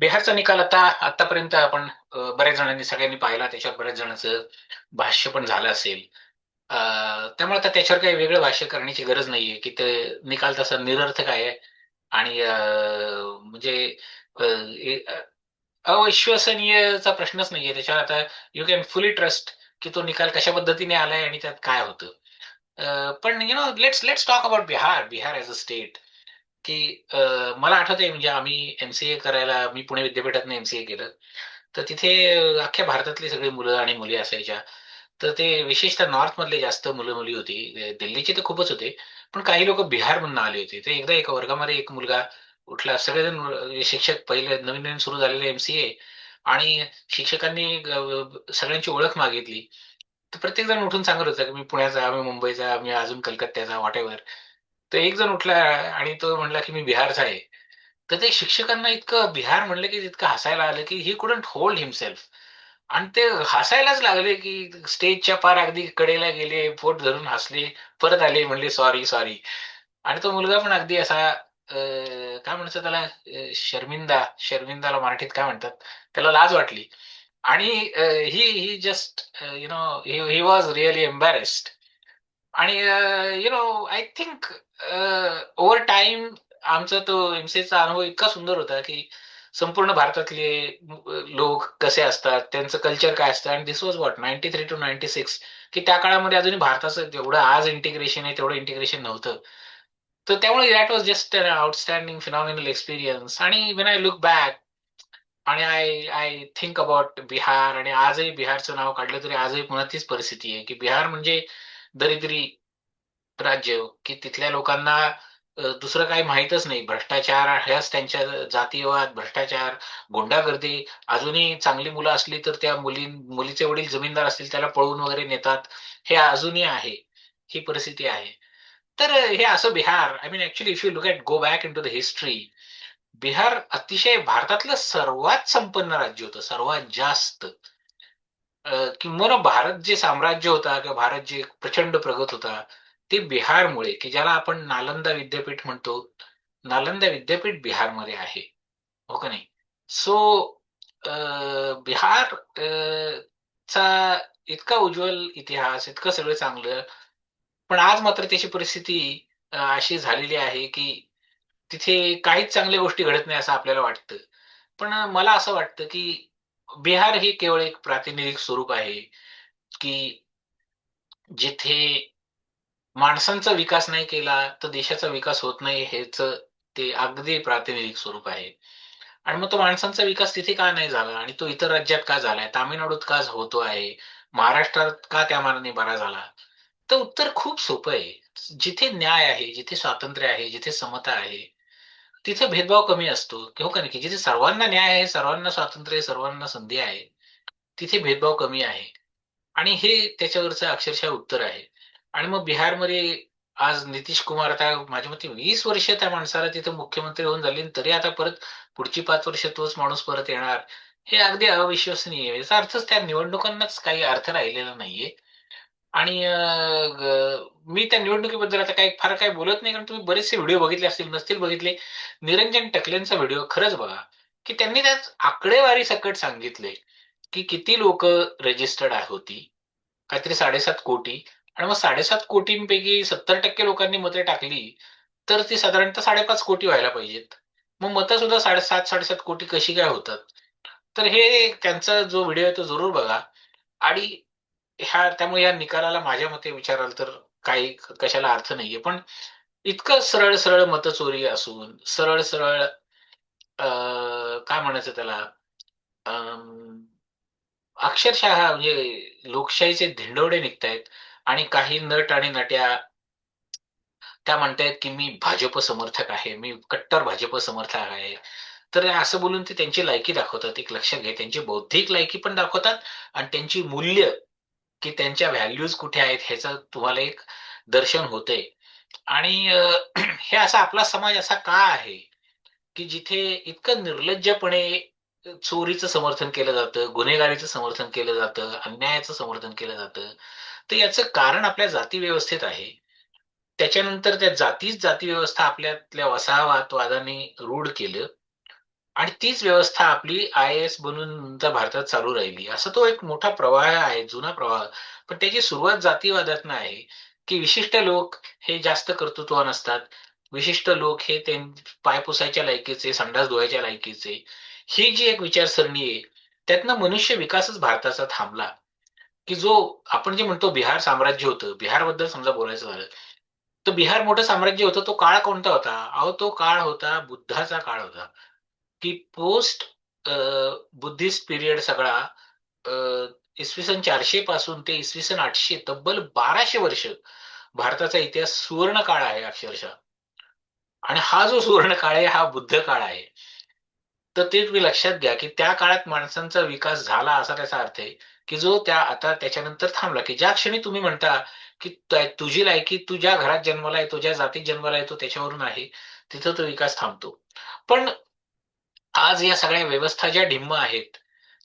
बिहारचा निकाल आता आतापर्यंत आपण बऱ्याच जणांनी सगळ्यांनी पाहिला त्याच्यावर बऱ्याच जणांचं भाष्य पण झालं असेल. त्यामुळे आता त्याच्यावर काही वेगळं भाष्य करण्याची गरज नाहीये की ते निकाल तसा निरर्थक आहे. आणि म्हणजे अविश्वसनीयचा प्रश्नच नाहीये. त्याच्यावर आता यू कॅन फुली ट्रस्ट की तो निकाल कशा पद्धतीने आलाय आणि त्यात काय होतं. पण you know let's let's talk about Bihar Bihar as a state की मला आठवतंय म्हणजे आम्ही एमसीए करायला मी पुणे विद्यापीठातून एमसीए केलं. तर तिथे अख्ख्या भारतातली सगळी मुलं आणि मुली असायच्या. तर ते विशेषतः नॉर्थ मधले जास्त मुलं मुली होती. दिल्लीचे तर खूपच होते. पण काही लोक बिहार म्हणून आले होते. ते एकदा एका वर्गामध्ये एक मुलगा उठला. सगळेजण शिक्षक पहिले नवीन नवीन सुरू झालेले एमसीए आणि शिक्षकांनी सगळ्यांची ओळख मागितली. तर प्रत्येक जण उठून सांगत होता की मी पुण्याचा मी मुंबईचा मी अजून कलकत्त्याचा व्हॉट एव्हर तर एक जण उठला आणि तो म्हणला की मी बिहारचा आहे. तर ते शिक्षकांना इतकं बिहार म्हणलं की इतकं हसायला आलं की ही कुडंट होल्ड हिमसेल्फ आणि ते हसायलाच लागले की स्टेजच्या पार अगदी कडेला गेले पोट धरून हसले परत आले म्हणले सॉरी सॉरी आणि तो मुलगा पण अगदी असा काय म्हणतात त्याला शर्मिंदा शर्मिंदाला मराठीत काय म्हणतात त्याला लाज वाटली. आणि he he just you know he was really embarrassed आणि you know I think over time आमचा तो एमसीचा अनुभव इतका सुंदर होता की संपूर्ण भारतातले लोक कसे असतात त्यांचं कल्चर काय असतं आणि this was what ninety three to ninety six की त्या काळामध्ये अजूनही भारताचं जेवढं आज इंटिग्रेशन आहे तेवढं इंटिग्रेशन नव्हतं. तर त्यामुळे that was just an outstanding phenomenal experience आणि वेन आय लुक बॅक आणि I I think about Bihar आणि आजही बिहारचं नाव काढलं तरी आजही पुन्हा तीच परिस्थिती आहे की बिहार म्हणजे दरिद्री राज्य की तिथल्या लोकांना दुसरं काही माहीतच नाही. भ्रष्टाचार ह्याच त्यांच्या जातीयवाद भ्रष्टाचार गुंडागर्दी. अजूनही चांगली मुलं असली तर त्या मुली मुलीचे वडील जमीनदार असतील त्याला पळवून वगैरे नेतात. हे अजूनही आहे. ही परिस्थिती आहे. तर हे असं Bihar I mean actually if you look at go back into the history Bihar अतिशय भारतातलं सर्वात संपन्न राज्य होतं. सर्वात जास्त. अ, किंबहुना भारत जे साम्राज्य होता किंवा भारत जे प्रचंड प्रगत होता ते बिहारमुळे की ज्याला आपण नालंदा विद्यापीठ म्हणतो नालंदा विद्यापीठ बिहारमध्ये आहे. हो का नाही? सो बिहार चा इतका उज्ज्वल इतिहास इतकं सगळं चांगलं पण आज मात्र त्याची परिस्थिती अशी झालेली आहे की तिथे काहीच चांगल्या गोष्टी घडत नाही असं आपल्याला वाटतं. पण मला असं वाटतं की बिहार हे केवळ एक प्रातिनिधिक स्वरूप आहे की जिथे माणसांचा विकास नाही केला तर देशाचा विकास होत नाही हेच ते अगदी प्रातिनिधिक स्वरूप आहे. आणि मग तो माणसांचा विकास तिथे का नाही झाला आणि तो इतर राज्यात का झालाय? तामिळनाडूत का होतो आहे? महाराष्ट्रात का त्या मानाने बरा झाला? तर उत्तर खूप सोपं आहे. जिथे न्याय आहे जिथे स्वातंत्र्य आहे जिथे समता आहे तिथे भेदभाव कमी असतो. हो का नाही? जिथे सर्वांना न्याय आहे सर्वांना स्वातंत्र्य आहे सर्वांना संधी आहे तिथे भेदभाव कमी आहे. आणि हे त्याच्यावरचं अक्षरशः उत्तर आहे. आणि मग बिहारमध्ये आज नितीश कुमार आता माझ्या मते वीस वर्ष त्या माणसाला तिथं मुख्यमंत्री होऊन झाले तरी आता परत पुढची पाच वर्ष तोच माणूस परत येणार हे अगदी अविश्वसनीय याचा अर्थच त्या निवडणुकांनाच काही अर्थ राहिलेला नाहीये. आणि मी त्या निवडणुकीबद्दल आता काही फार काही बोलत नाही कारण तुम्ही बरेचसे व्हिडिओ बघितले असतील नसतील बघितले. निरंजन टकलेंचा व्हिडिओ खरंच बघा की त्यांनी त्यात आकडेवारी सकट सांगितले की किती लोक रजिस्टर्ड होती काहीतरी साडेसात कोटी. आणि मग साडेसात कोटींपैकी सत्तर टक्के लोकांनी मते टाकली तर ती साधारणतः साडेपाच कोटी व्हायला पाहिजेत. मग मतं सुद्धा साडेसात साडेसात कोटी कशी काय होतात? तर हे त्यांचा जो व्हिडिओ आहे तो जरूर बघा. आणि ह्या त्यामुळे या निकालाला माझ्या मते विचाराल तर काही कशाला अर्थ नाहीये. पण इतकं सरळ सरळ मतचोरी असून सरळ सरळ अं, काय म्हणायचं त्याला? अं, अक्षरशः म्हणजे लोकशाहीचे धिंडवडे निघतायत आणि काही नट आणि नट्या त्या म्हणतायत की मी भाजप समर्थक आहे मी कट्टर भाजप समर्थक आहे. तर असं बोलून ते त्यांची लायकी दाखवतात. एक लक्षात घ्या त्यांची बौद्धिक लायकी पण दाखवतात आणि त्यांची मूल्य की त्यांच्या व्हॅल्यूज कुठे आहेत ह्याचं तुम्हाला एक दर्शन होतंय. आणि हे असा आपला समाज असा का आहे? की जिथे इतकं निर्लज्जपणे चोरीचं समर्थन केलं जातं गुन्हेगारीचं समर्थन केलं जातं अन्यायाचं समर्थन केलं जातं तर याचं कारण आपल्या जाती व्यवस्थेत आहे. त्याच्यानंतर त्या जातीच जाती व्यवस्था आपल्यातल्या वसाहतवादाने रूढ केलं. आणि तीच व्यवस्था आपली आय एस बनून भारतात चालू राहिली. असा तो एक मोठा प्रवाह आहे जुना प्रवाह. पण त्याची सुरुवात जातीवादातनं आहे की विशिष्ट लोक हे जास्त कर्तृत्वान असतात विशिष्ट लोक हे पाय पुसायच्या लायकीचे संडास धुवायच्या लायकीचे. ही जी एक विचारसरणी आहे त्यातनं मनुष्य विकासच भारताचा थांबला. की जो आपण जे म्हणतो बिहार साम्राज्य होतं बिहारबद्दल समजा बोलायचं झालं तर बिहार मोठं साम्राज्य होतं तो काळ कोणता होता? अहो तो काळ होता बुद्धाचा काळ होता. की पोस्ट बुद्धिस्ट पिरियड सगळा इसवी सन चारशे पासून ते इसवी सन आठशे तब्बल बाराशे वर्ष भारताचा इतिहास सुवर्ण काळ आहे अक्षरशः. आणि हा जो सुवर्ण काळ आहे हा बुद्ध काळ आहे. तर ते तुम्ही लक्षात घ्या की त्या काळात माणसांचा विकास झाला असा त्याचा अर्थ आहे की जो त्या आता त्याच्यानंतर थांबला की ज्या क्षणी तुम्ही म्हणता की तुझी लायकी तू ज्या घरात जन्माला येतो ज्या जातीत जन्माला येतो त्याच्यावरून आहे तिथं तो विकास थांबतो. पण आज या सगळ्या व्यवस्था ज्या ढिम्म आहेत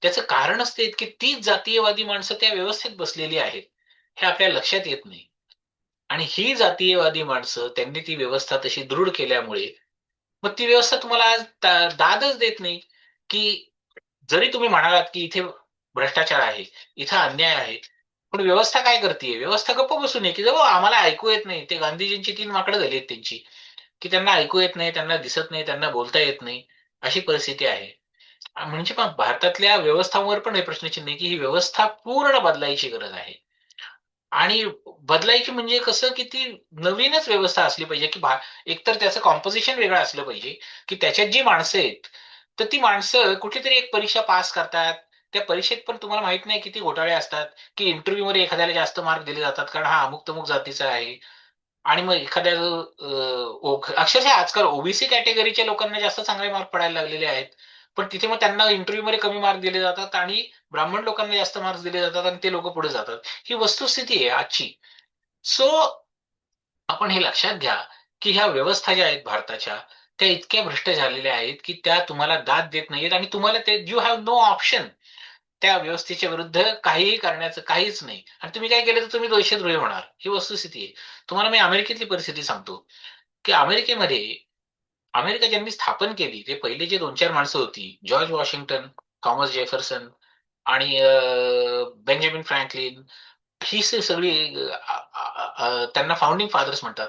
त्याचं कारणच ते की तीच जातीयवादी माणसं त्या व्यवस्थेत बसलेली आहेत हे आपल्या लक्षात येत नाही. आणि ही जातीयवादी माणसं त्यांनी ती व्यवस्था तशी दृढ केल्यामुळे मग ती व्यवस्था तुम्हाला आज दादच देत नाही की जरी तुम्ही म्हणालात की इथे भ्रष्टाचार आहे इथं अन्याय आहे पण व्यवस्था काय करते व्यवस्था गप्प बसून आहे की जवळ आम्हाला ऐकू येत नाही. ते गांधीजींची तीन माकडं झाली आहेत त्यांची की त्यांना ऐकू येत नाही त्यांना दिसत नाही त्यांना बोलता येत नाही. अशी परिस्थिती आहे. म्हणजे पण भारतातल्या व्यवस्थांवर पण हे प्रश्नचिन्ह की ही व्यवस्था पूर्ण बदलायची गरज आहे. आणि बदलायची म्हणजे कसं की ती नवीनच व्यवस्था असली पाहिजे की एकतर त्याचं कॉम्पोजिशन वेगळं असलं पाहिजे की त्याच्यात जी माणसं आहेत तर ती माणसं कुठेतरी एक परीक्षा पास करतात. त्या परीक्षेत पण तुम्हाला माहीत नाही किती घोटाळे असतात की इंटरव्ह्यू मध्ये एखाद्याला जास्त मार्क दिले जातात कारण हा अमुक तमुक जातीचा आहे. आणि मग एखाद्या अक्षरशः आजकाल ओबीसी कॅटेगरीच्या लोकांना जास्त चांगले मार्क पडायला लागलेले आहेत. पण तिथे मग त्यांना इंटरव्ह्यू मध्ये कमी मार्क दिले जातात आणि ब्राह्मण लोकांना जास्त मार्क्स दिले जातात आणि ते लोक पुढे जातात. ही वस्तुस्थिती आहे आजची. सो आपण हे लक्षात घ्या की ह्या व्यवस्था ज्या आहेत भारताच्या त्या इतक्या भ्रष्ट झालेल्या आहेत की त्या तुम्हाला दाद देत नाहीत आणि तुम्हाला ते यू हॅव नो ऑप्शन त्या व्यवस्थेच्या विरुद्ध काहीही करण्याचं काहीच नाही. आणि तुम्ही काय केलं तर तुम्ही दोषद्रोही होणार. ही वस्तुस्थिती आहे. तुम्हाला मी अमेरिकेतली परिस्थिती सांगतो. की अमेरिकेमध्ये अमेरिका ज्यांनी स्थापन केली ते पहिले जे दोन चार माणसं होती जॉर्ज वॉशिंग्टन थॉमस जेफरसन आणि बेंजामिन फ्रँकलिन ही सगळी त्यांना फाउंडिंग फादर्स म्हणतात.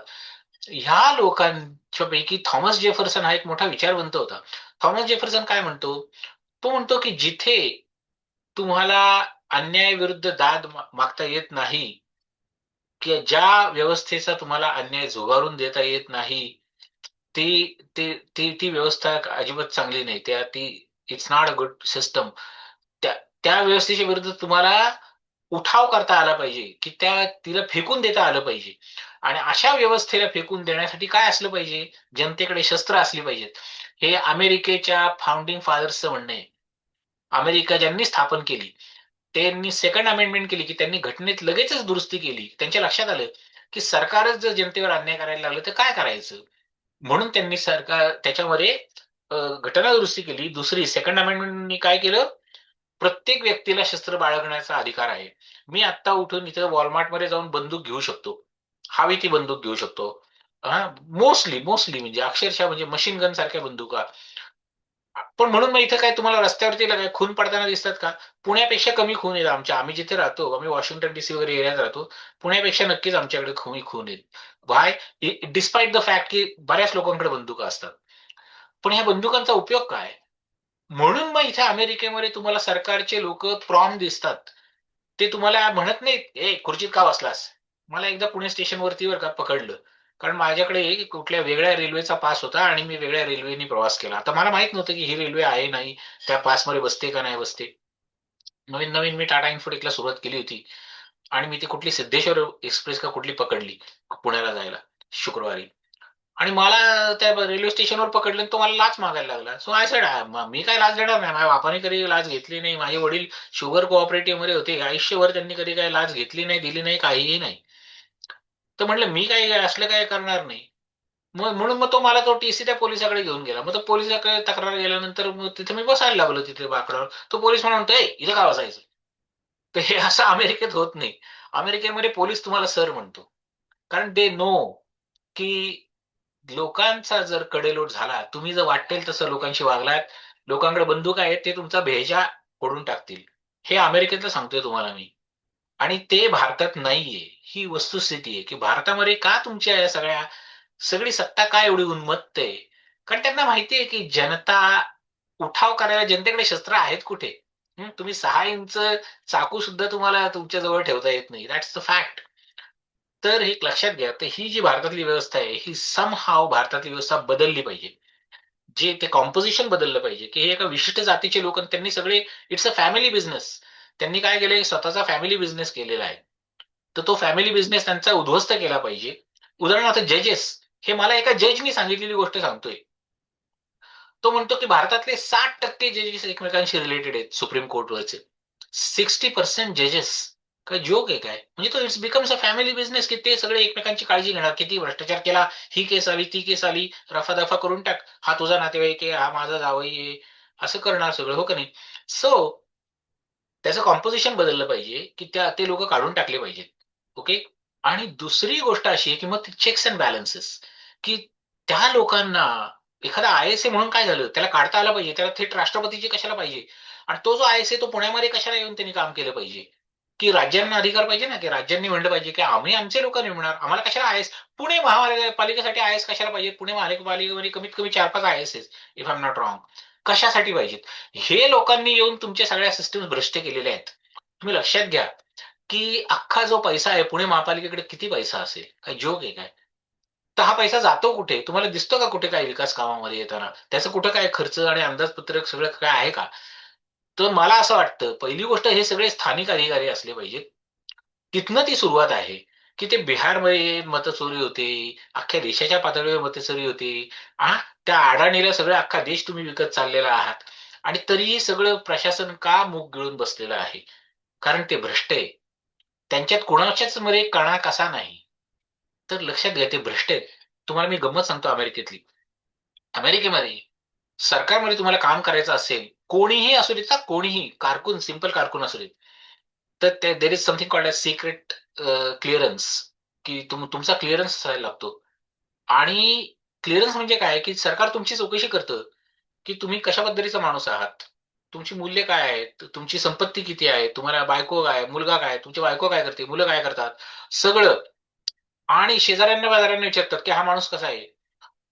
ह्या लोकांच्या पैकी थॉमस जेफरसन हा एक मोठा विचारवंत होता. थॉमस जेफरसन काय म्हणतो? तो म्हणतो की जिथे तुम्हाला अन्यायाविरुद्ध दाद मागता येत नाही की ज्या व्यवस्थेचा तुम्हाला अन्याय झुगारून देता येत नाही ती ती ती ती व्यवस्था अजिबात चांगली नाही. त्या ती it's not a good system त्या त्या व्यवस्थेच्या विरुद्ध तुम्हाला उठाव करता आला पाहिजे की त्या तिला फेकून देता आलं पाहिजे. आणि अशा व्यवस्थेला फेकून देण्यासाठी काय असलं पाहिजे? जनतेकडे शस्त्र असली पाहिजेत. हे अमेरिकेच्या फाउंडिंग फादर्सचं म्हणणं आहे. अमेरिका ज्यांनी स्थापन केली त्यांनी सेकंड अमेंडमेंट केली की त्यांनी घटनेत लगेचच दुरुस्ती केली. त्यांच्या लक्षात आलं की सरकारच जर जनतेवर अन्याय करायला लागलं तर काय करायचं? म्हणून त्यांनी सरकार त्याच्यामध्ये घटना दुरुस्ती केली. दुसरी सेकंड अमेंडमेंटनी काय केलं? प्रत्येक व्यक्तीला शस्त्र बाळगण्याचा अधिकार आहे. मी आत्ता उठून इथं वॉलमार्टमध्ये जाऊन बंदूक घेऊ शकतो. हवी ती बंदूक घेऊ शकतो. हा मोस्टली मोस्टली म्हणजे अक्षरशः म्हणजे मशीन गन सारख्या बंदुका. पण म्हणून मग इथं काय तुम्हाला रस्त्यावरती काय खून पडताना दिसतात का? पुण्यापेक्षा कमी खून येत आमच्या. आम्ही जिथे राहतो आम्ही वॉशिंग्टन डीसी वगैरे एरियात राहतो पुण्यापेक्षा नक्कीच आमच्याकडे खून खून येईल. वाय डिस्पाइट द फॅक्ट की बऱ्याच लोकांकडे बंदुका असतात. पण ह्या बंदुकांचा उपयोग काय? म्हणून मग इथे अमेरिकेमध्ये तुम्हाला सरकारचे लोक प्रॉम दिसतात. ते तुम्हाला म्हणत नाहीत ए खुर्चीत का बसलास? मला एकदा पुणे स्टेशनवरती वर का पकडलं. कारण माझ्याकडे कुठल्या वेगळ्या रेल्वेचा पास होता आणि मी वेगळ्या रेल्वेने प्रवास केला. आता मला माहीत नव्हतं की ही रेल्वे आहे नाही त्या पासमध्ये बसते का नाही बसते. नवीन नवीन मी टाटा इन्फोटेकला सुरुवात केली होती आणि मी ती कुठली सिद्धेश्वर एक्सप्रेस का कुठली पकडली पुण्याला जायला शुक्रवारी. आणि मला त्या रेल्वे स्टेशनवर पकडलं तो मला लाच मागायला लागला. सो आय सेड मी काय लाच देणार नाही. माझ्या बापाने कधी लाच घेतली नाही. माझे वडील शुगर कोऑपरेटिव्हमध्ये होते. आयुष्यभर त्यांनी कधी काय लाच घेतली नाही दिली नाही काहीही नाही. तर म्हटलं मी काय असलं काय करणार नाही. मग म्हणून मग तो मला तो टीसी त्या पोलिसाकडे घेऊन गेला. मग तो पोलिसाकडे तक्रार गेल्यानंतर मग तिथे मी बसायला लागलो तिथे बाकडावर. तो पोलीस म्हणतोय इथं का बसायचं? तर हे असं अमेरिकेत होत नाही. अमेरिकेमध्ये पोलीस तुम्हाला सर म्हणतो. कारण दे नो की लोकांचा जर कडेलोट झाला तुम्ही जर वाटेल तसं लोकांशी वागलात लोकांकडे बंदूक आहेत ते तुमचा भेजा फोडून टाकतील. हे अमेरिकेतलं सांगतोय तुम्हाला मी. आणि ते भारतात नाहीये. ही वस्तुस्थिती आहे की भारतामध्ये का तुमच्या या सगळ्या सगळी सत्ता काय एवढी उन्मत्त आहे? कारण त्यांना माहिती आहे की जनता उठाव करायला जनतेकडे शस्त्र आहेत कुठे? तुम्ही सहा इंच चाकू सुद्धा तुम्हाला तुमच्या जवळ ठेवता येत नाही. दॅट्स द फॅक्ट तर हे लक्षात घ्या तर ही जी भारतातली व्यवस्था आहे ही सम हाव भारतातली व्यवस्था बदलली पाहिजे. जे ते कॉम्पोजिशन बदललं पाहिजे की हे एका विशिष्ट जातीचे लोक त्यांनी सगळे इट्स अ फॅमिली बिझनेस त्यांनी काय केलंय? स्वतःचा फॅमिली बिझनेस केलेला आहे. तर तो फॅमिली बिझनेस त्यांचा उद्ध्वस्त केला पाहिजे. उदाहरणार्थ जजेस हे मला एका जजनी सांगितलेली गोष्ट सांगतोय. तो म्हणतो की भारतातले साठ टक्के जजेस एकमेकांशी रिलेटेड आहेत सुप्रीम कोर्टवरचे. सिक्स्टी पर्सेंट जजेस काय जोक आहे काय? म्हणजे तो it's becomes a family business की ते सगळे एकमेकांची काळजी घेणार. किती भ्रष्टाचार केला ही केस आली ती केस आली रफादफा करून टाक. हा तुझा नातेवाईक आहे हा माझा जावई आहे. असं करणार सगळं हो का नाही? सो त्याचं कॉम्पोजिशन बदललं पाहिजे की त्या ते लोक काढून टाकले पाहिजेत. ओके? आणि दुसरी गोष्ट अशी आहे की मग चेक्स अँड बॅलन्सेस की त्या लोकांना एखादा आय एस ए म्हणून काय झालं? त्याला काढता आलं पाहिजे. त्याला थेट राष्ट्रपतीचे कशाला पाहिजे? आणि तो जो आय एस ए तो पुण्यामध्ये कशाला येऊन त्यांनी काम केलं पाहिजे? की राज्यांना अधिकार पाहिजे ना? की राज्यांनी म्हणलं पाहिजे की आम्ही आमचे लोक नेमणार आम्हाला कशाला आय एस पुणे महापालिकेसाठी आय एस कशाला पाहिजे पुणे महापालिकेमध्ये कमीत कमी चार पाच I S S if I am not wrong कशासाठी पाहिजेत? हे लोकांनी येऊन तुमच्या सगळ्या सिस्टम भ्रष्ट केलेल्या आहेत. तुम्ही लक्षात घ्या. की अख्खा जो पैसा आहे पुणे महापालिकेकडे किती पैसा असेल? काय जोक आहे काय? तर हा पैसा जातो कुठे? तुम्हाला दिसतो का कुठे काय विकास कामामध्ये येताना? त्याचं कुठं काय खर्च आणि अंदाजपत्रक सगळं काय आहे का? तर मला असं वाटतं पहिली गोष्ट हे सगळे स्थानिक अधिकारी असले पाहिजेत. तिथनं ती सुरुवात आहे. की ते बिहारमध्ये मतचोरी होते अख्ख्या देशाच्या पातळीवर मतचोरी होते. आ? त्या अडाणीला सगळं अख्खा देश तुम्ही विकत चाललेला आहात. आणि तरीही सगळं प्रशासन का मूक गिळून बसलेलं आहे? कारण ते भ्रष्ट आहे. त्यांच्यात कुणाच्याच मध्ये कणा कसा नाही? तर लक्षात घ्या ते भ्रष्ट आहेत. तुम्हाला मी गंमत सांगतो अमेरिकेतली. अमेरिकेमध्ये सरकारमध्ये तुम्हाला काम करायचं असेल कोणीही असू देत कोणीही कारकून सिंपल कारकून असू देत तर ते there is something called a secret clearance की तुम तुमचा क्लिअरन्स असायला लागतो. आणि क्लिअरन्स म्हणजे काय? की सरकार तुमची चौकशी करतं की तुम्ही कशा पद्धतीचा माणूस आहात. तुमची मूल्य काय आहेत तुमची संपत्ती किती आहे? तुम्हाला बायको काय मुलगा काय तुमची बायको काय करते मुलं काय करतात? सगळं. आणि शेजाऱ्यांना बाजाऱ्यांना विचारतात की हा माणूस कसा आहे?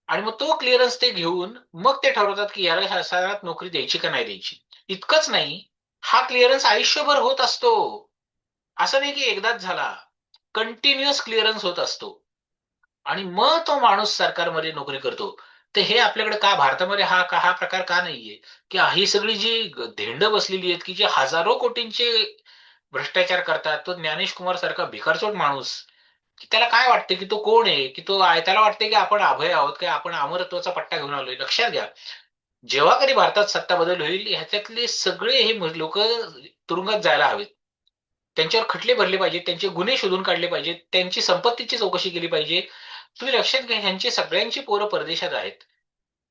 आणि मग तो क्लिअरन्स ते घेऊन मग ते ठरवतात की याला शासनात नोकरी द्यायची का नाही द्यायची. इतकंच नाही. हा क्लिअरन्स आयुष्यभर होत असतो. असं नाही की एकदाच झाला. कंटिन्युअस क्लिअरन्स होत असतो. आणि मग तो माणूस सरकारमध्ये नोकरी करतो. तर हे आपल्याकडे का भारतामध्ये हा का हा प्रकार का नाहीये? की ही सगळी जी धेंड बसलेली आहेत की जे हजारो कोटींचे भ्रष्टाचार करतात तो ज्ञानेश कुमार सारखा भिकारचोट माणूस की त्याला काय वाटतं की तो कोण आहे? की तो त्याला वाटते की आपण अभय आहोत की आपण अमरत्वाचा पट्टा घेऊन आलोय. लक्षात घ्या जेव्हा कधी भारतात सत्ता बदल होईल ह्याच्यातले सगळे हे लोक तुरुंगात जायला हवेत. त्यांच्यावर खटले भरले पाहिजेत त्यांचे गुन्हे शोधून काढले पाहिजेत त्यांची संपत्तीची चौकशी केली पाहिजे तुम्ही लक्षात घ्या ह्यांची सगळ्यांची पोरं परदेशात आहेत.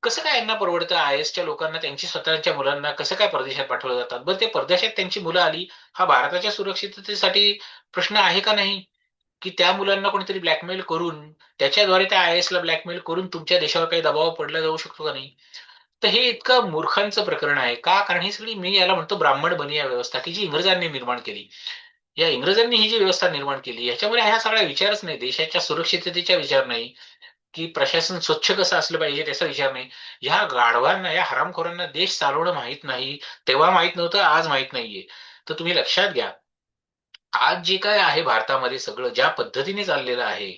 कसं काय यांना परवडतं? आय एसच्या लोकांना त्यांची स्वतःच्या मुलांना कसं काय परदेशात पाठवलं जातात? बरं ते परदेशात त्यांची मुलं आली हा भारताच्या सुरक्षिततेसाठी प्रश्न आहे का नाही? की त्या मुलांना कोणीतरी ब्लॅकमेल करून त्याच्याद्वारे त्या आय एसला ब्लॅकमेल करून तुमच्या देशावर काही दबाव पडला जाऊ शकतो का नाही? तर हे इतकं मूर्खांचं प्रकरण आहे. का? कारण ही सगळी मी याला म्हणतो ब्राह्मण बनिया व्यवस्था की जी इंग्रजांनी निर्माण केली. या इंग्रजांनी ही जी व्यवस्था निर्माण केली याच्यामध्ये ह्या सगळा विचारच नाही. देशाच्या सुरक्षिततेचा विचार नाही. की प्रशासन स्वच्छ कसं असलं पाहिजे त्याचा विचार नाही. ह्या गाढवांना या हरामखोरांना देश चालवणं माहीत नाही तेव्हा माहीत नव्हतं आज माहीत नाहीये. तर तुम्ही लक्षात घ्या. आज जे काय आहे भारतामध्ये सगळं ज्या पद्धतीने चाललेलं आहे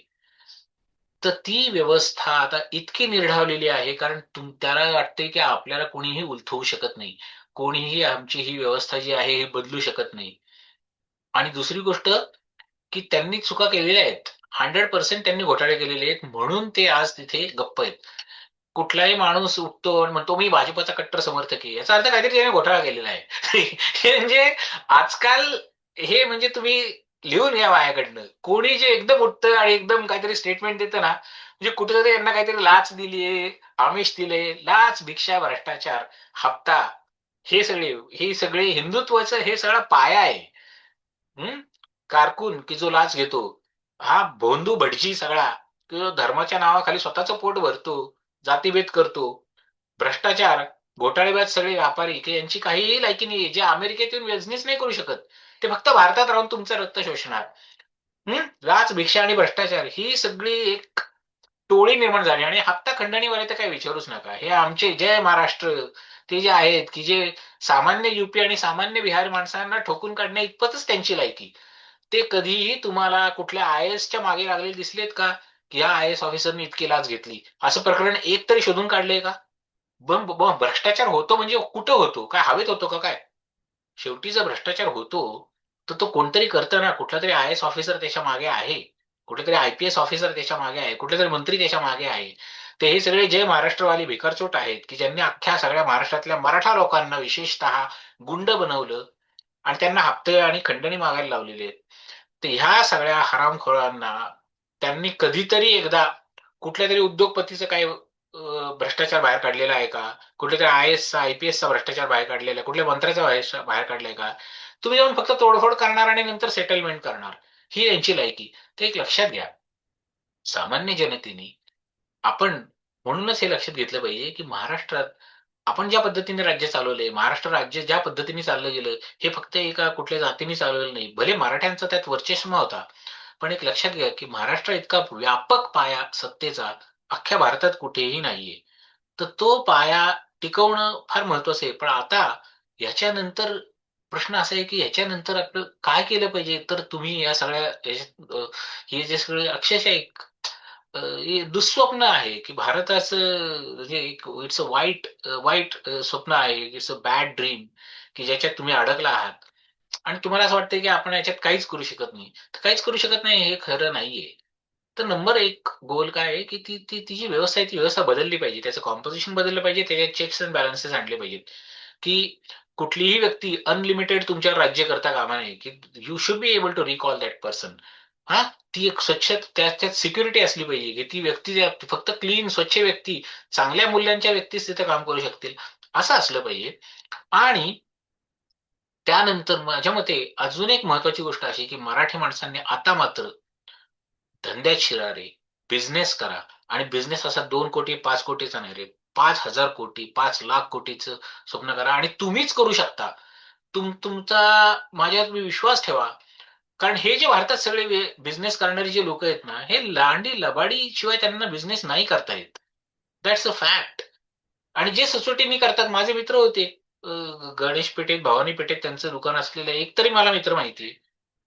तर ती व्यवस्था आता इतकी निर्ढावलेली आहे कारण तुम त्याला वाटते की आपल्याला कोणीही उलथवू शकत नाही. कोणीही आमची ही व्यवस्था जी आहे ही बदलू शकत नाही. आणि दुसरी गोष्ट की त्यांनी चुका केलेल्या आहेत. हंड्रेड पर्सेंट त्यांनी घोटाळे केलेले आहेत. म्हणून ते आज तिथे गप्प आहेत. कुठलाही माणूस उठतो आणि म्हणतो मी भाजपचा कट्टर समर्थक आहे. याचा अर्थ काहीतरी त्याने घोटाळा केलेला आहे. म्हणजे आजकाल हे म्हणजे तुम्ही लिहून घ्या माझ्याकडनं. कोणी जे एकदम उठतं आणि एकदम काहीतरी स्टेटमेंट देतं ना म्हणजे कुठेतरी यांना काहीतरी लाच दिलीये आमिष दिले लाच भिक्षा भ्रष्टाचार हप्ता हे सगळे हे सगळे हिंदुत्वाचं हे सगळं पाया आहे. हम्म? कारकून की जो लाच घेतो. हा भोंदू भटजी सगळा की जो धर्माच्या नावाखाली स्वतःचं पोट भरतो जातीभेद करतो. भ्रष्टाचार घोटाळेबाज सगळे व्यापारी की यांची काहीही लायकी नाही जे अमेरिकेत येऊन नाही करू शकत. ते फक्त भारतात राहून तुमचं रक्त शोषणार. हम्म? लाच भिक्षा आणि भ्रष्टाचार ही सगळी एक टोळी निर्माण झाली आणि हप्ता खंडणीवर तर काही विचारूच नका. हे आमचे जय महाराष्ट्र. ते जे आहेत की जे सामान्य युपी आणि सामान्य बिहार माणसांना ठोकून काढण्या इतपतच त्यांची लायकी. ते कधीही तुम्हाला कुठल्या आय एसच्या मागे लागलेले दिसलेत का? की या आय एस ऑफिसरने इतकी लाच घेतली. असं प्रकरण एक तरी शोधून काढले का? बंब ब- भ्रष्टाचार होतो म्हणजे कुठं होतो? काय हवेत होतो का काय? शेवटी जर भ्रष्टाचार होतो तर तो कोणतरी करतं ना कुठला तरी आय एस ऑफिसर त्याच्यामागे आहे. कुठेतरी आयपीएस ऑफिसर त्याच्यामागे आहे कुठले तरी मंत्री त्याच्यामागे आहे. ते हे सगळे जे महाराष्ट्रवाली भिकारचोट आहेत की ज्यांनी अख्ख्या सगळ्या महाराष्ट्रातल्या मराठा लोकांना विशेषतः गुंड बनवलं आणि त्यांना हप्ते आणि खंडणी मागायला लावलेले आहेत. तर ह्या सगळ्या हरामखोरांना त्यांनी कधीतरी एकदा कुठल्या तरी उद्योगपतीचं काय भ्रष्टाचार बाहेर काढलेला आहे का? कुठल्या तरी आय एसचा आय पी एसचा भ्रष्टाचार बाहेर काढलेला आहे कुठल्या मंत्र्याचा बाहेर बाहेर काढलाय का? तुम्ही जाऊन फक्त तोडफोड करणार आणि नंतर सेटलमेंट करणार. ही यांची लायकी. ते एक लक्षात घ्या. सामान्य जनतेने आपण म्हणूनच हे लक्षात घेतलं पाहिजे की महाराष्ट्रात आपण ज्या पद्धतीने राज्य चालवलंय महाराष्ट्र राज्य ज्या पद्धतीने चाललं गेलं हे फक्त एका कुठल्या जातीने चालवलं नाही. भले मराठ्यांचा त्यात वर्चस्व होता पण एक लक्षात घ्या की महाराष्ट्र इतका व्यापक पाया सत्तेचा अख्ख्या भारतात कुठेही नाहीये. तर तो पाया टिकवणं फार महत्वाचं आहे. पण आता याच्यानंतर प्रश्न असा आहे की याच्यानंतर आपलं काय केलं पाहिजे? तर तुम्ही या सगळ्या हे जे सगळे अक्षरशः एक दुःस्वप्न आहे की भारताचं म्हणजे एक इट्स अ वाईट वाईट स्वप्न आहे. इट्स अ बॅड ड्रीम की ज्याच्यात तुम्ही अडकला आहात. आणि तुम्हाला असं वाटतं की आपण याच्यात काहीच करू शकत नाही. तर काहीच करू शकत नाही हे खरं नाहीये. तर नंबर एक गोल काय आहे की ती ती ती व्यवस्था आहे ती व्यवस्था बदलली पाहिजे. त्याचं कॉम्पोजिशन बदललं पाहिजे. त्याच्यात चेक्स अँड बॅलन्सेस आणले पाहिजेत. की कुठलीही व्यक्ती अनलिमिटेड तुमच्यावर राज्य करता कामा नये की you should be able to recall that person हा? ती एक स्वच्छ त्यात त्यात सिक्युरिटी असली पाहिजे की ती व्यक्ती फक्त क्लीन स्वच्छ व्यक्ती चांगल्या मूल्यांच्या व्यक्तीच तिथे काम करू शकतील असं असलं पाहिजे. आणि त्यानंतर माझ्या मते अजून एक महत्वाची गोष्ट अशी की मराठी माणसांनी आता मात्र धंद्यात शिरा रे बिझनेस करा. आणि बिझनेस असा दोन कोटी पाच कोटीचा नाही रे पाच हजार कोटी पाच लाख कोटीचं स्वप्न करा आणि तुम्हीच करू शकता. तुम तुमचा माझ्यावर तुम्ही विश्वास ठेवा. कारण हे जे भारतात सगळे बिझनेस करणारे जे लोक आहेत ना हे लांडी लबाडी शिवाय त्यांना बिझनेस नाही करता येत. दॅट्स अ फॅक्ट आणि जे सचोटीने करतात माझे मित्र होते गणेश पेठेत भवानी पेठेत त्यांचं दुकान असलेलं एक तरी मला मित्र माहिती आहे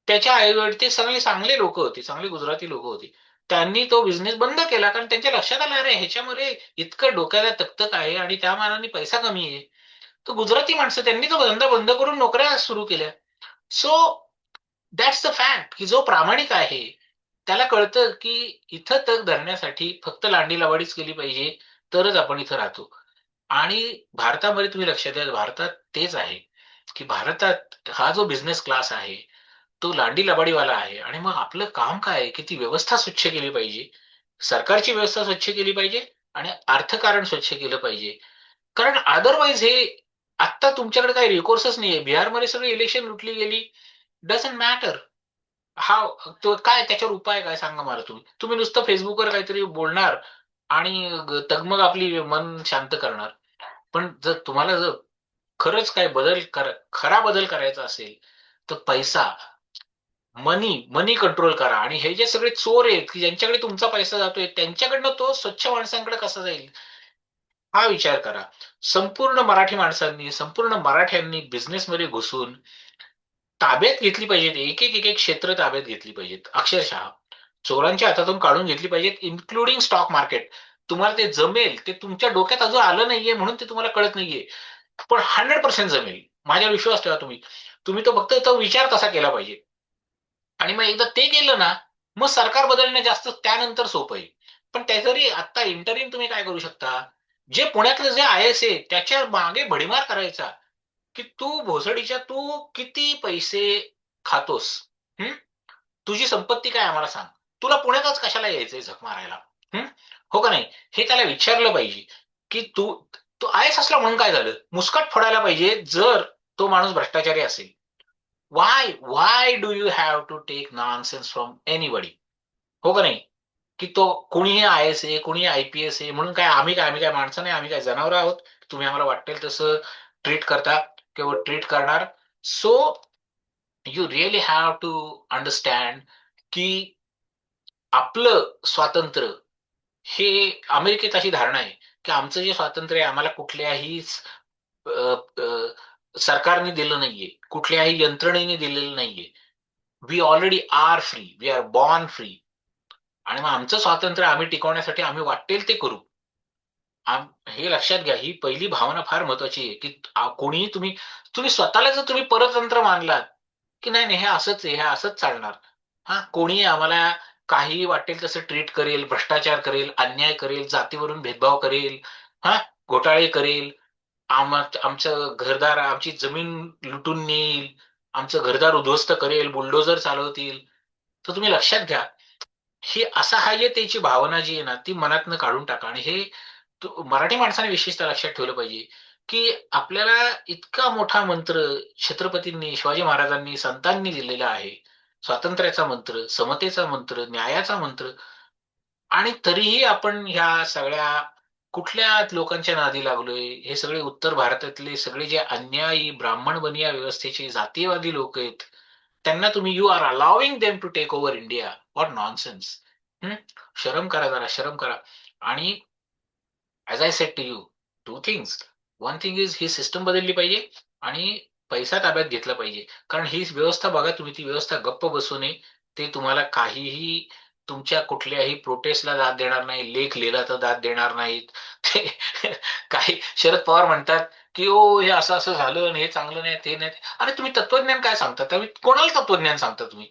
त्याच्या आईवडील ते सगळे चांगले लोक होते चांगले गुजराती लोक होते. त्यांनी तो बिझनेस बंद केला. कारण त्यांच्या लक्षात आलं अरे ह्याच्यामध्ये इतकं डोक्याला तकतक आहे आणि त्या मानाने पैसा कमी आहे. तर गुजराती माणसं त्यांनी तो धंदा बंद करून नोकऱ्या सुरू केल्या. सो दॅट्स द फॅक्ट की जो प्रामाणिक आहे त्याला कळतं की इथं तग धरण्यासाठी फक्त लांडी लावाडीच केली पाहिजे तरच आपण इथं राहतो. आणि भारतामध्ये तुम्ही लक्षात द्या भारतात तेच आहे की भारतात हा जो बिझनेस क्लास आहे तो लांडी लबाडीवाला आहे. आणि मग आपलं काम काय आहे? की ती व्यवस्था स्वच्छ केली पाहिजे. सरकारची व्यवस्था स्वच्छ केली पाहिजे आणि अर्थकारण स्वच्छ केलं पाहिजे. कारण अदरवाईज हे आत्ता तुमच्याकडे काही रिकोर्सच नाहीये. बिहारमध्ये सगळी इलेक्शन लुटली गेली. डझंट मॅटर हा तो काय त्याच्यावर उपाय काय सांगा मला तुम्ही? तुम्ही नुसतं फेसबुकवर काहीतरी बोलणार आणि तगमग आपली मन शांत करणार. पण जर तुम्हाला जर खरंच काय बदल कर खरा बदल करायचा असेल तर पैसा मनी मनी कंट्रोल करा. आणि हे जे सगळे चोर आहेत की ज्यांच्याकडे तुमचा पैसा जातोय त्यांच्याकडनं तो स्वच्छ माणसांकडे कसा जाईल? हा विचार करा. संपूर्ण मराठी माणसांनी संपूर्ण मराठ्यांनी बिझनेसमध्ये घुसून ताब्यात घेतली पाहिजेत. एक एक एक एक क्षेत्र ताब्यात घेतली पाहिजेत. अक्षरशः चोरांच्या हातातून काढून घेतली पाहिजेत इन्क्लुडिंग स्टॉक मार्केट तुम्हाला ते जमेल ते तुमच्या डोक्यात अजून आलं नाहीये म्हणून ते तुम्हाला कळत नाहीये. पण हंड्रेड पर्सेंट जमेल. माझ्यावर विश्वास ठेवा तुम्ही. तुम्ही तो फक्त तो विचार तसा केला पाहिजे. आणि मग एकदा ते केलं ना मग सरकार बदलणं जास्त त्यानंतर सोपं आहे पण त्याजरी आता इंटरिम तुम्ही काय करू शकता? जे पुण्यातलं जे आय एस आहे त्याच्यामागे भडीमार करायचा की तू भोसडीच्या तू किती पैसे खातोस? हम्म तुझी संपत्ती काय आम्हाला सांग. तुला पुण्यातच कशाला यायचंय झक मारायला? हम्म हो का नाही? हे त्याला विचारलं पाहिजे की तू तू आय एस असला म्हणून काय झालं? मुस्कट फोडायला पाहिजे जर तो माणूस भ्रष्टाचारी असेल. Why why do you have to take nonsense from anybody हो का नाही? की तो कुणीही आय एस आहे कोणी आय पी एस आहे म्हणून काय आम्ही काय आम्ही काय माणसं नाही आम्ही काय जनावर आहोत? तुम्ही आम्हाला वाटेल तसं ट्रीट करता किंवा ट्रीट करणार. So you really have to understand की आपलं स्वातंत्र्य हे अमेरिकेत अशी धारणा आहे की आमचं जे स्वातंत्र्य आहे आम्हाला कुठल्याही सरकारने दिलं नाहीये कुठल्याही यंत्रणेने दिलेलं नाहीये. We already are free we are born free आणि मग आमचं स्वातंत्र्य आम्ही टिकवण्यासाठी आम्ही वाटेल ते करू. हे लक्षात घ्या ही पहिली भावना फार महत्वाची आहे की कोणीही तुम्ही तुम्ही स्वतःला जर तुम्ही परतंत्र मानलात की नाही नाही हे असंच आहे हे असंच चालणार. हा कोणी आम्हाला काही वाटेल तसं ट्रीट करेल भ्रष्टाचार करेल अन्याय करेल जातीवरून भेदभाव करेल हा घोटाळे करेल आमचं घरदार आमची जमीन लुटून नेईल आमचं घरदार उद्ध्वस्त करेल बुलडोजर चालवतील. तर तुम्ही लक्षात घ्या ही असहाय्यतेची भावना जी आहे ना ती मनातनं काढून टाका. आणि हे मराठी माणसाने विशेषतः लक्षात ठेवलं पाहिजे की आपल्याला इतका मोठा मंत्र छत्रपतींनी शिवाजी महाराजांनी संतांनी दिलेला आहे. स्वातंत्र्याचा मंत्र समतेचा मंत्र न्यायाचा मंत्र. आणि तरीही आपण ह्या सगळ्या कुठल्या लोकांच्या नादी लागलोय? हे सगळे उत्तर भारतातले सगळे जे अन्यायी ब्राह्मण बनिया व्यवस्थेचे जातीयवादी लोक आहेत. त्यांना तुम्ही you are allowing them to take over India what nonsense शरम करा जरा शरम करा. आणि as I said to you two things one thing is he system बदलली पाहिजे आणि पैसा ताब्यात घेतला पाहिजे. कारण ही व्यवस्था बघा तुम्ही ती व्यवस्था गप्प बसू नये. ते तुम्हाला काहीही तुमच्या कुठल्याही प्रोटेस्टला दाद देणार नाही लेख लिहिला तर दाद देणार नाहीत. ते काही शरद पवार म्हणतात की ओ हे असं असं झालं आणि हे चांगलं नाही ते नाही. अरे तुम्ही तत्वज्ञान काय सांगता? तुम्ही कोणाला तत्वज्ञान सांगता तुम्ही?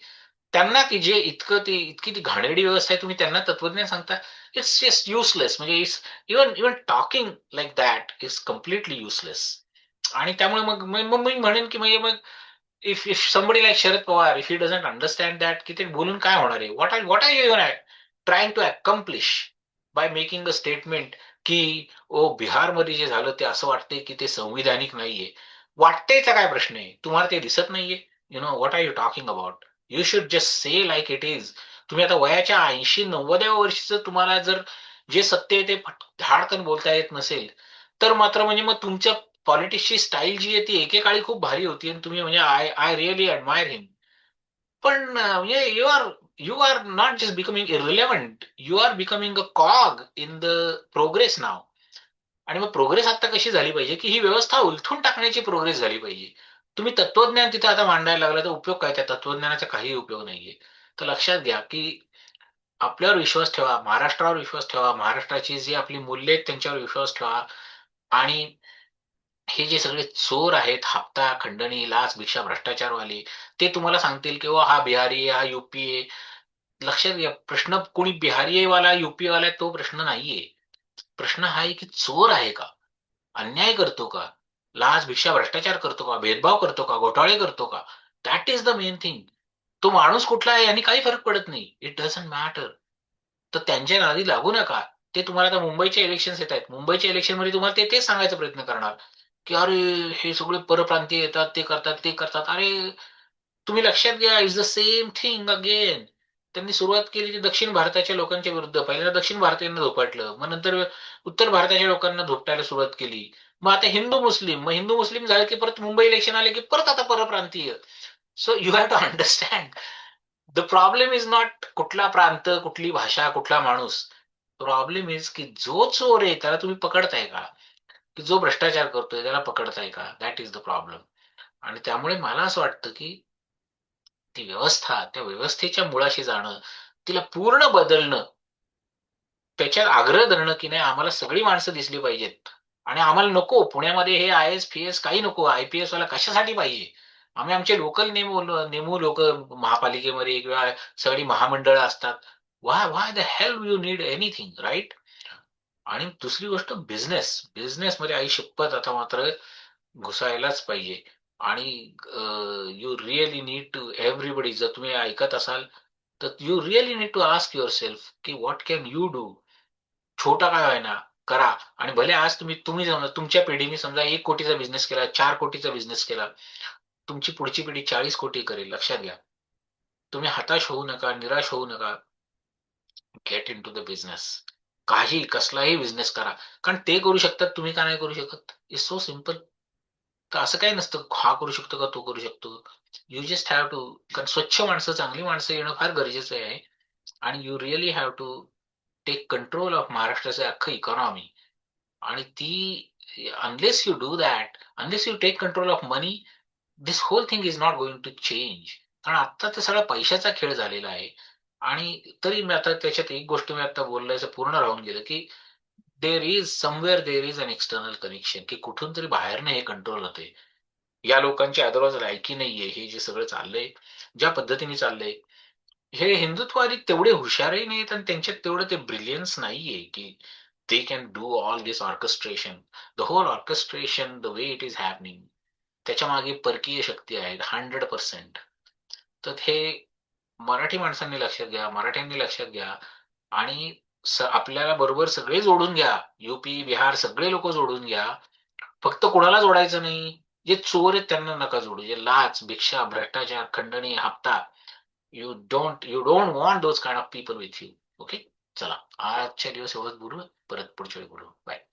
त्यांना की जे इतकं ती इतकी ती घाणेडी व्यवस्था आहे तुम्ही त्यांना तत्वज्ञान सांगता? इट्स जस्ट युसलेस म्हणजे it's even even talking like that is completely useless आणि त्यामुळे मग मग मी म्हणेन की म्हणजे मग if if somebody like Sharad Pawar if you doesn't understand that की ते बोलून काय होणार आहे what are what are you trying to accomplish by making a statement की ओ बिहारमध्ये जे झालं ते असं वाटतंय की ते संविधानिक नाहीये वाटतेचा काय प्रश्न आहे तुम्हाला ते दिसत नाहीये you know what are you talking about you should just say like it is तुम्ही आता वयाच्या ऐंशी नव्वदव्या वर्षीचं तुम्हाला जर जे सत्य आहे ते धाडकन बोलता येत नसेल तर मात्र म्हणजे मग तुमच्या पॉलिटिक्सची स्टाईल जी आहे ती एकेकाळी खूप भारी होती आणि तुम्ही म्हणजे I I really admire him पण म्हणजे you are you are not just becoming irrelevant you are becoming a cog in the progress नाव आणि मग प्रोग्रेस आता कशी झाली पाहिजे की ही व्यवस्था उलथून टाकण्याची प्रोग्रेस झाली पाहिजे. तुम्ही तत्वज्ञान तिथे आता मांडायला लागलं तर उपयोग काय? त्या तत्वज्ञानाचा काही उपयोग नाहीये. तर लक्षात घ्या की आपल्यावर विश्वास ठेवा महाराष्ट्रावर विश्वास ठेवा महाराष्ट्राची जी आपली मूल्य आहेत त्यांच्यावर विश्वास ठेवा. आणि हे जे सगळे चोर आहेत हप्ता खंडणी लाच भिक्षा भ्रष्टाचारवाले ते तुम्हाला सांगतील की हा बिहारी हा युपी आहे. लक्षात घ्या प्रश्न कोणी बिहारी वाला युपी वाला तो प्रश्न नाहीये. प्रश्न हा आहे की चोर आहे का? अन्याय करतो का? लाच भिक्षा भ्रष्टाचार करतो का? भेदभाव करतो का? घोटाळे करतो का? That is the main thing तो माणूस कुठला आहे याने काही फरक पडत नाही. इट डझंट मॅटर तर त्यांच्या नादी लागू नका. ते तुम्हाला आता मुंबईचे इलेक्शन येत आहेत. मुंबईच्या इलेक्शनमध्ये तुम्हाला ते तेच सांगायचा प्रयत्न करणार. की अरे हे सगळे परप्रांतीय येतात ते करतात ते करतात. अरे तुम्ही लक्षात घ्या is the same thing again त्यांनी सुरुवात केली ती दक्षिण भारताच्या लोकांच्या विरुद्ध. पहिल्यांदा दक्षिण भारतीयांना झोपाटलं. मग नंतर उत्तर भारताच्या लोकांना झोपटायला सुरुवात केली. मग आता हिंदू मुस्लिम. मग हिंदू मुस्लिम झाले की परत मुंबई इलेक्शन आले की परत आता परप्रांतीय. So you have to understand the problem is not कुठला प्रांत कुठली भाषा कुठला माणूस. प्रॉब्लेम इज की जो चोर आहे त्याला तुम्ही पकडताय का? की जो भ्रष्टाचार करतोय त्याला पकडताय का? दॅट इज द प्रॉब्लेम आणि त्यामुळे मला असं वाटतं की ती व्यवस्था त्या व्यवस्थेच्या मुळाशी जाणं तिला पूर्ण बदलणं त्याच्यात आग्रह धरणं की नाही आम्हाला सगळी माणसं दिसली पाहिजेत. आणि आम्हाला नको पुण्यामध्ये हे आय एस पी एस काही नको आय पी एस वाला कशासाठी पाहिजे? आम्ही आमचे लोकल नेमू नेमू लोक महापालिकेमध्ये किंवा सगळी महामंडळ असतात. Why why the help you need anything right आणि दुसरी गोष्ट बिझनेस बिझनेस मध्ये आई शिकपत आता मात्र घुसायलाच पाहिजे. आणि you really need to everybody जर तुम्ही ऐकत असाल तर you really need to ask yourself की व्हॉट कॅन यू डू छोटा काय आहे ना करा. आणि भले आज तुम्ही तुम्ही समजा तुमच्या पिढीने समजा एक कोटीचा बिझनेस केला चार कोटीचा बिझनेस केला तुमची पुढची पिढी चाळीस कोटी करेल लक्षात घ्या. तुम्ही हताश होऊ नका निराश होऊ नका. Get into the business काही कसलाही बिझनेस करा. कारण ते करू शकतात तुम्ही का नाही करू शकत? इट्स सो सिंपल तर असं काही नसतं. हा करू शकतो का तो करू शकतो. यू जस्ट हॅव टू कारण स्वच्छ माणसं चांगली माणसं येणं फार गरजेचं आहे. आणि you really have to take control of महाराष्ट्राचं अख्खं इकॉनॉमी आणि ती unless you do that unless you take control of money this whole thing is not going to change कारण आता तर सगळा पैशाचा खेळ झालेला आहे. आणि तरी मी आता त्याच्यात एक गोष्ट मी आता बोलल्याचं पूर्ण राहून गेलं की there is somewhere there is an external connection की कुठून तरी बाहेरनं हे कंट्रोल होते या लोकांची अदरवाईज लायकी नाहीये हे जे सगळं चाललंय ज्या पद्धतीने चाललंय. हे हिंदुत्ववादी तेवढे हुशारही नाहीत आणि त्यांच्यात तेवढं ते ब्रिलियन्स नाहीये की they can do all this orchestration the whole orchestration the way it is happening त्याच्यामागे परकीय शक्ती आहेत हंड्रेड पर्सेंट तर हे मराठी माणसांनी लक्षात घ्या मराठ्यांनी लक्षात घ्या आणि आपल्याला बरोबर सगळे जोडून घ्या. युपी बिहार सगळे लोक जोडून घ्या. फक्त कोणाला जोडायचं नाही? जे चोर आहेत त्यांना नका जोडू. जे लाच भिक्षा भ्रष्टाचार खंडणी हप्ता you don't you don't want those kind of people with you okay चला. आजच्या दिवस एवढंच बोलू परत पुढच्या वेळी बोलू. बाय